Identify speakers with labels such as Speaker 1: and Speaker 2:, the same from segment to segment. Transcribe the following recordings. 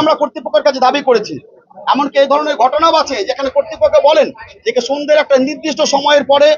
Speaker 1: আমরা কর্তৃপক্ষের কাছে দাবি করেছি, এমনকি এই ধরনের ঘটনাও আছে যেখানে কর্তৃপক্ষ বলেন যে সন্ধ্যের একটা নির্দিষ্ট সময়ের পরে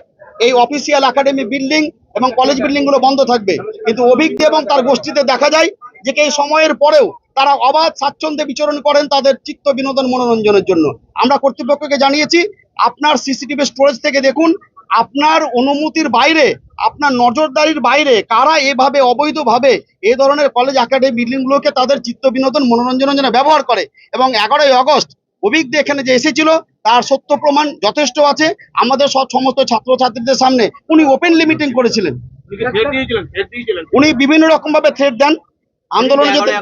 Speaker 1: এই অফিসিয়াল একাডেমি বিল্ডিং এবং কলেজ বিল্ডিংগুলো বন্ধ থাকবে। কিন্তু অভিজ্ঞ এবং তার গোষ্ঠীতে দেখা যায় যে এই সময়ের পরেও তারা অবাধ স্বাচ্ছন্দ্যে বিচরণ করেন তাদের চিত্ত বিনোদন মনোরঞ্জনের জন্য। আমরা কর্তৃপক্ষকে জানিয়েছি, আপনার সিসিটিভি স্টোরেজ থেকে দেখুন আপনার অনুমতির বাইরে আপনার নজরদারির বাইরে কারা এভাবে অবৈধভাবে এ ধরনের কলেজ একাডেমি বিল্ডিংগুলোকে তাদের চিত্ত বিনোদন মনোরঞ্জনের জন্য ব্যবহার করে এবং এগারোই অগস্ট অভিজ্ঞ এখানে যে এসেছিল তার সত্য প্রমাণ যথেষ্ট আছে। আমাদের সব সমস্ত ছাত্রছাত্রীদের সামনে উনি ওপেনলি মিটিং করেছিলেন। উনি বিভিন্ন রকম ভাবে থ্রেট দেন। আন্দোলনে যেতে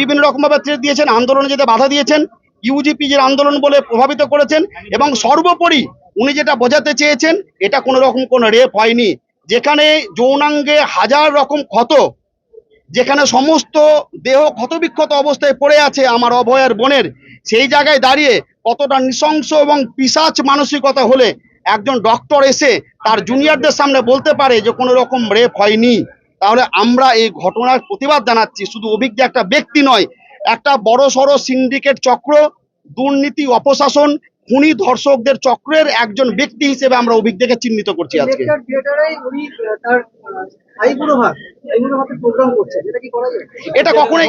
Speaker 1: বিভিন্ন রকম ভাবে থ্রেট দিয়েছেন। আন্দোলনে যেতে বাধা দিয়েছেন। ইউজিপিজির আন্দোলন বলে প্রভাবিত করেছেন এবং সর্বোপরি উনি যেটা বোঝাতে চেয়েছেন, এটা কোনো রকম কোনো রেপ হয়নি। যেখানে যৌনাঙ্গে হাজার রকম ক্ষত, যেখানে সমস্ত দেহ ক্ষতবিক্ষত অবস্থায় পড়ে আছে আমার অভয়ের বোনের, সেই জায়গায় দাঁড়িয়ে কতটা নৃশংস এবং পিসাচ মানসিকতা হলে একজন ডক্টর এসে তার জুনিয়রদের সামনে বলতে পারে যে কোনো রকম রেপ হয়নি। তাহলে আমরা এই ঘটনার প্রতিবাদ জানাচ্ছি। শুধু অভিজ্ঞ একটা ব্যক্তি নয়, একটা বড় সড়ো সিন্ডিকেট চক্র, দুর্নীতি, অপশাসন খুনি ধর্ষকদের চক্রের একজন ব্যক্তি হিসেবে আমরা অভিজ্ঞকে চিহ্নিত করছি আজকে।
Speaker 2: এটা
Speaker 1: কখনোই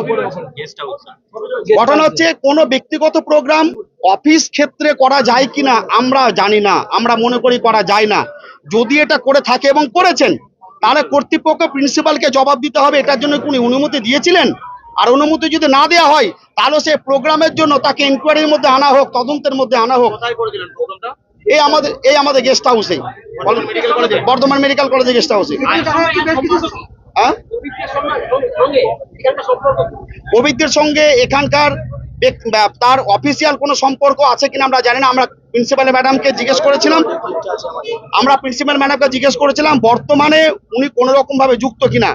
Speaker 1: ঘটনা হচ্ছে কোনো ব্যক্তিগত প্রোগ্রাম অফিস ক্ষেত্রে করা যায় কিনা আমরা জানি না আমরা মনে করি করা যায় না। যদি এটা করে থাকে এবং করেছেন তাহলে কর্তৃপক্ষ প্রিন্সিপালকে জবাব দিতে হবে এটার জন্য কোন অনুমতি দিয়েছিলেন? আর অনুমতি যদি না দেওয়া হয় তাহলে সে প্রোগ্রামের জন্য তাকে ইনকোয়ারির মধ্যে আনা হোক তদন্তের মধ্যে আনা হোক। এই আমাদের এই আমাদের গেস্ট হাউসে বর্ধমান মেডিকেল কলেজে গেস্ট হাউসে হ্যাঁ? সঙ্গে এখানকার তার অফিসিয়াল কোনো সম্পর্ক আছে কিনা আমরা জানি না। আমরা প্রিন্সিপাল ম্যাডামকে জিজ্ঞেস করেছিলাম। আমরা প্রিন্সিপাল ম্যাডামকে জিজ্ঞেস করেছিলাম বর্তমানে উনি কোনো রকম ভাবে যুক্ত কিনা।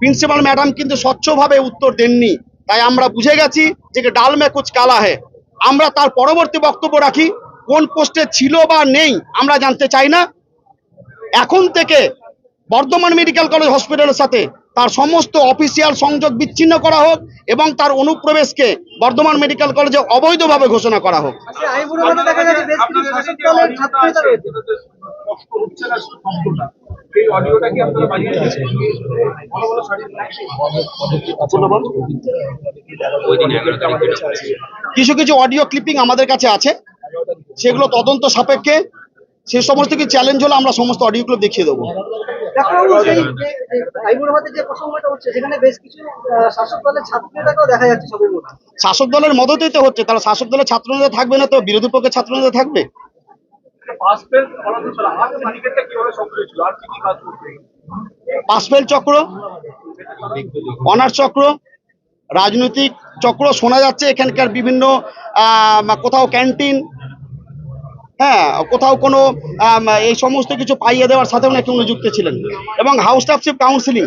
Speaker 1: প্রিন্সিপাল ম্যাডাম কিন্তু স্বচ্ছভাবে উত্তর দেননি। তাই আমরা বুঝে গেছি যে ডাল মে কুচ কালা হে আমরা তার পরবর্তী বক্তব্য রাখি, কোন পোস্টে ছিল বা নেই, আমরা জানতে চাই না। এখন থেকে বর্ধমান মেডিকেল কলেজ হসপিটালের সাথে তার সমস্ত অফিসিয়াল সংযোগ বিচ্ছিন্ন করা হোক এবং তার অনুপ্রবেশকে বর্ধমান মেডিকেল কলেজে অবৈধভাবে ঘোষণা করা হোক।
Speaker 2: আচ্ছা দেখা যাচ্ছে কিছু
Speaker 1: কিছু কিছু অডিও ক্লিপিং আমাদের কাছে আছে। সেগুলো তদন্ত সাপেক্ষে। সে সমস্ত কিছু চ্যালেঞ্জ হলে আমরা সমস্ত অডিওগুলো দেখিয়ে দেবো।
Speaker 2: শাসক দলের ছাত্রনেতাকেও দেখা যাচ্ছে সবের
Speaker 1: দলের মদতেই তো হচ্ছে। তারা শাসক দলের ছাত্রনেতা থাকবে না তো? বিরোধী পক্ষের ছাত্রনেতা থাকবে? পাসপেল চক্র অনার চক্র, রাজনৈতিক চক্র, শোনা যাচ্ছে এখানকার বিভিন্ন কোথাও ক্যান্টিন হ্যাঁ কোথাও কোনো এই সমস্ত কিছু পাইয়ে দেওয়ার সাথে উনি যুক্ত ছিলেন। এবং হাউস টাফশিপ কাউন্সিলিং,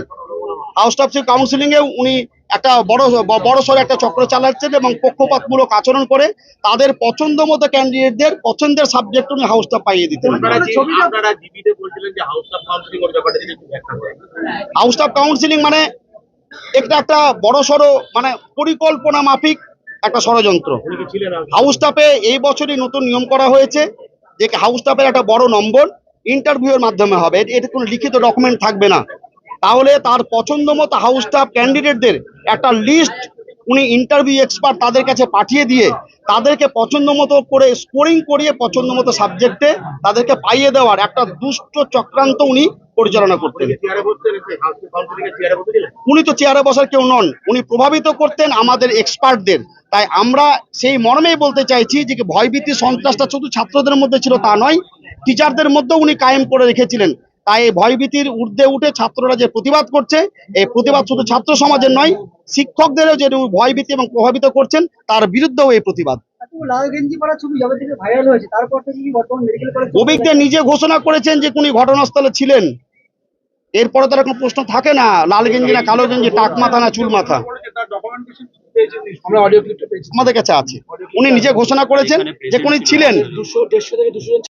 Speaker 1: হাউস টাফশিপ কাউন্সিলিং এ উনি একটা বড় বড় সড় একটা চক্র চালাচ্ছেন এবং পক্ষপাতমূলক আচরণ করে তাদের পছন্দ মতো ক্যান্ডিডেটদের পছন্দের সাবজেক্ট উনি হাউস টাফ পাইয়ে দিতেন হাউস অফ কাউন্সিলিং মানে একটা একটা বড় সড়ো মানে পরিকল্পনা মাফিক একটা ষড়যন্ত্র। হাউস স্টাফে এই বছরই নতুন নিয়ম করা হয়েছে যে হাউস স্টাফের একটা বড় নম্বর ইন্টারভিউয়ের মাধ্যমে হবে। এর- এর কোনো লিখিত ডকুমেন্ট থাকবে না। তাহলে তার পছন্দ মতো হাউস স্টাফ ক্যান্ডিডেটদের একটা লিস্ট উনি ইন্টারভিউ এক্সপার্ট তাদের কাছে পাঠিয়ে দিয়ে তাদেরকে পছন্দ মতো করে স্কোরিং করিয়ে পছন্দ মতো সাবজেক্টে তাদেরকে পাইয়ে দেওয়ার একটা দুষ্ট চক্রান্ত উনি পরিচালনা করতেন। উনি তো চেয়ারে বসার কেউ নন, উনি প্রভাবিত করতেন আমাদের এক্সপার্টদের তাই আমরা সেই মর্মেই বলতে চাইছি যে ভয়ভীতি, সন্ত্রাসটা শুধু ছাত্রদের মধ্যে ছিল তা নয় টিচারদের মধ্যেও উনি কায়েম করে রেখেছিলেন। তাই এই ভয়ভীতির ঊর্ধ্বে উঠে ছাত্ররা যে প্রতিবাদ করছে এই প্রতিবাদ শুধু ছাত্র সমাজের নয় শিক্ষকদেরও যে ভয়ভীতি এবং প্রভাবিত করছেন তার বিরুদ্ধেও এই প্রতিবাদ। অভিজ্ঞ নিজে ঘোষণা করেছেন যে উনি ঘটনাস্থলে ছিলেন। এরপরে তার কোনো প্রশ্ন থাকে না লাল গেঞ্জি না কালো গেঞ্জি টাক মাথা না চুল মাথা? আমাদের কাছে আছে। উনি নিজে ঘোষণা করেছেন যে উনি ছিলেন।